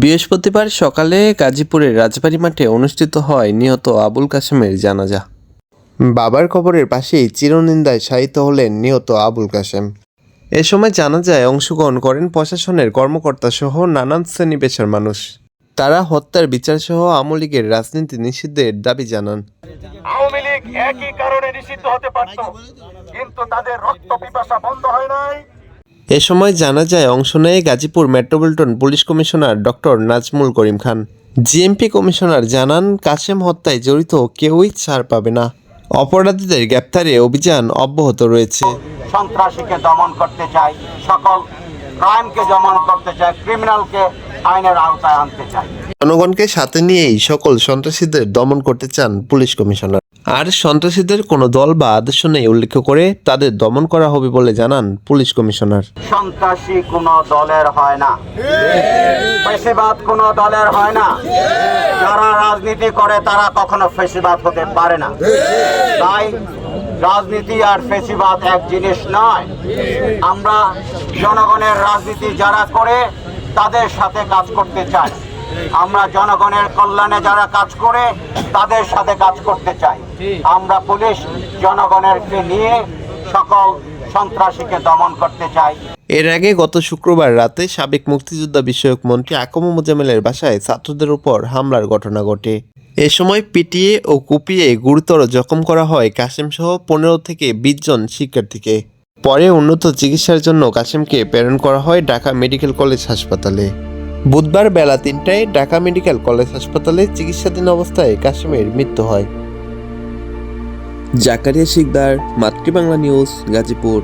বৃহস্পতিবার সকালে গাজীপুরের রাজবাড়ী মাঠে অনুষ্ঠিত হয় নিহত আবুল কাসেমের জানাজা। বাবার কবরের পাশেই চিরনিন্দায় শায়িত হলেন নিহত আবুল কাসেম এ সময় জানাজায় অংশগ্রহণ করেন প্রশাসনের কর্মকর্তা সহ নানান শ্রেণি পেশার মানুষ। তারা হত্যার বিচার সহ আওয়ামী লীগের রাজনীতি নিষিদ্ধের দাবি জানান। আওয়ামী লীগ একই কারণে নিষিদ্ধ হতে পারত কিন্তু তাদের রক্ত পিপাসা বন্ধ হয় নাই। এ সময় জানা যায় অংশ নেয় Gazipur metropolitan police commissioner doctor Nazmul Karim Khan. GMP commissioner জানান কাশেম হত্যায় জড়িত কেউই ছাড় পাবে না। অপরাধীদের গ্রেপ্তারে অভিযান অব্যাহত রয়েছে। সন্ত্রাসীকে দমন করতে চাই সকল ক্রাইমকে দমন করতে চাই ক্রিমিনালকে আইনের আওতায় আনতে চাই। জনগণকে সাথে নিয়েই সকল সন্ত্রাসীদের দমন করতে চান পুলিশ কমিশনার। আর সন্ত্রাসীদের কোনো দল বা আদর্শ নেই উল্লেখ করে তাদের দমন করা হবে বলে জানান পুলিশ কমিশনার। সন্ত্রাসী কোনো দলের হয় না। ফেসিবাদ কোনো দলের হয় না। যারা রাজনীতি করে তারা কখনো ফেসিবাদ হতে পারে না। তাই রাজনীতি আর ফেসিবাদ এক জিনিস নয়। আমরা জনগণের রাজনীতি যারা করে তাদের সাথে কাজ করতে চাই। আমরা জনগণের কল্যাণে যারা কাজ করে তাদের সাথে কাজ করতে চাই। আমরা পুলিশ জনগণেরকে নিয়ে সকল সন্ত্রাসীকে দমন করতে চাই। এর আগে গত শুক্রবার রাতে সাবেক মুক্তিযোদ্ধা বিষয়ক মন্ত্রী আকম মোজামেলের বাসায় ছাত্রদের উপর হামলার ঘটনা ঘটে। এ সময় পিটিয়ে ও কুপিয়ে গুরুতর জখম করা হয় কাসেম সহ পনেরো থেকে বিশ জন শিক্ষার্থীকে। পরে উন্নত চিকিৎসার জন্য কাসেমকে প্রেরণ করা হয় ঢাকা মেডিকেল কলেজ হাসপাতালে। বুধবার বেলা তিনটায় ঢাকা মেডিকেল কলেজ হাসপাতালে চিকিৎসাধীন অবস্থায় কাশ্মীর মৃত্যু হয়। জাকারিয়া শিকদার, মাতৃবাংলা নিউজ, গাজীপুর।